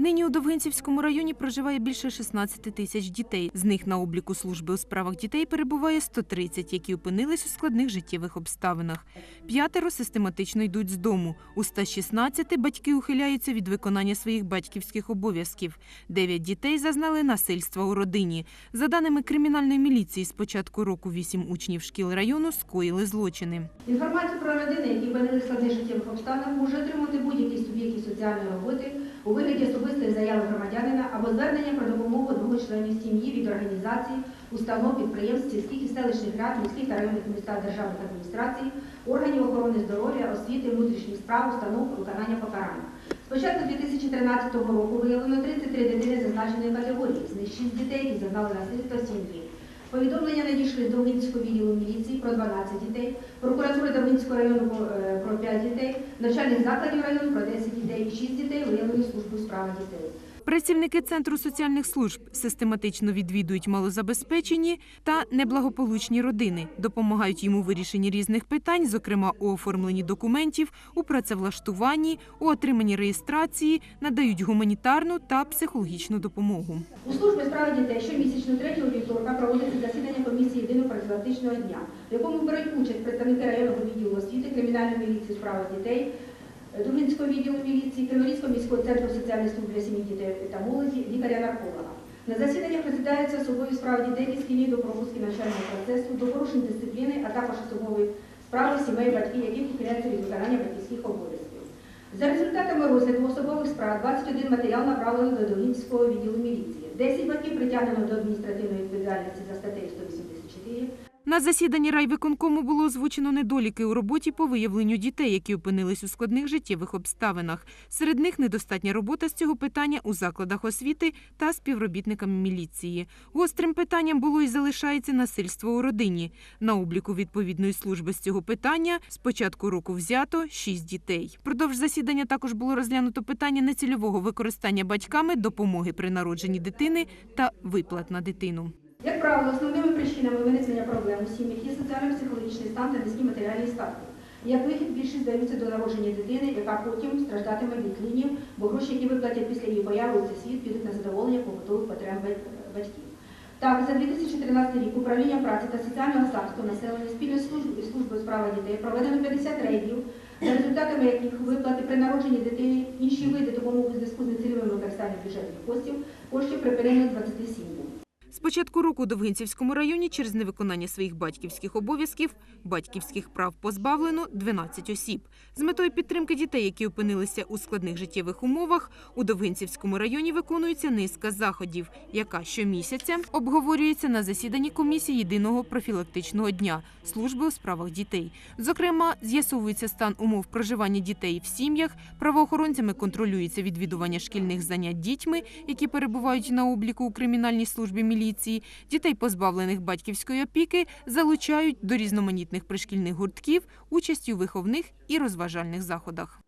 Нині у Довгинцівському районі проживає більше 16 тисяч дітей. З них на обліку служби у справах дітей перебуває 130, які опинились у складних життєвих обставинах. П'ятеро систематично йдуть з дому. У 116 батьки ухиляються від виконання своїх батьківських обов'язків. Дев'ять дітей зазнали насильства у родині. За даними кримінальної міліції, з початку року вісім учнів шкіл району скоїли злочини. Інформацію про родини, які опинилися в складних життєвих обставинах, може отримати будь-який суб'єкт соціальної роботи у вигляді особистої заяви громадянина або звернення про допомогу двох членів сім'ї від організацій, установ, підприємств, сільських і селищних рад, міських та районних міста державних адміністрацій, органів охорони здоров'я, освіти, внутрішніх справ, установ виконання покарань. З початку 2013 року виявлено 33 дитини зазначеної категорії, з них 6 дітей, які зазнали насильства сім'ї. Повідомлення надійшли з Довгинського відділу міліції про 12 дітей, прокуратури Довгинського району е, про 5 дітей, навчальних закладів району про 10 дітей і 6 дітей справи дітей. Працівники Центру соціальних служб систематично відвідують малозабезпечені та неблагополучні родини, допомагають їм у вирішенні різних питань, зокрема у оформленні документів, у працевлаштуванні, у отриманні реєстрації, надають гуманітарну та психологічну допомогу. У службі справи дітей щомісячно 3 вівторка проводиться засідання комісії єдиного профілактичного дня, в якому беруть участь представники районного відділу освіти, кримінальної міліції у справах дітей, Дубинського відділу міліції, Криворізького міського центру соціальних служб для сім'ї дітей та молоді, лікаря-нарколога. На засіданнях розглядаються особові справи дітей, схильні до пропуски навчального процесу, до порушень дисципліни, а також особові справи сімей батьків, які ухиляються від виконання батьківських обов'язків. За результатами розгляду особових справ 21 матеріал направлено до Долінського відділу міліції. 10 батьків притягнено до адміністративної відповідальності за статтею 184, На засіданні райвиконкому було озвучено недоліки у роботі по виявленню дітей, які опинились у складних життєвих обставинах. Серед них недостатня робота з цього питання у закладах освіти та співробітниками міліції. Гострим питанням було і залишається насильство у родині. На обліку відповідної служби з цього питання з початку року взято шість дітей. Продовж засідання також було розглянуто питання нецільового використання батьками допомоги при народженні дитини та виплат на дитину. Як правило, основними причинами виникнення проблем у сім'ях є соціально-психологічний стан та низькі матеріальні статки. Як вихід більшість здаються до народження дитини, яка потім страждатиме від лінів, бо гроші, які виплатять після її появи у цей світ, підуть на задоволення побутових потреб батьків. Так, за 2013 рік управління праці та соціального захисту населення спільно з службою і службою справа дітей проведено 50 рейдів, за результатами яких виплати при народженні дитини, інші види допомоги у зв'язку з нецільовим використанням бюджетних коштів, коштів припинено 27. З початку року у Довгинцівському районі через невиконання своїх батьківських обов'язків батьківських прав позбавлено 12 осіб. З метою підтримки дітей, які опинилися у складних життєвих умовах, у Довгинцівському районі виконується низка заходів, яка щомісяця обговорюється на засіданні комісії єдиного профілактичного дня служби у справах дітей. Зокрема, з'ясовується стан умов проживання дітей в сім'ях, правоохоронцями контролюється відвідування шкільних занять дітьми, які перебувають на обліку у кримінальній службі міліції. Дітей, позбавлених батьківської опіки, залучають до різноманітних пришкільних гуртків, участі у виховних і розважальних заходах.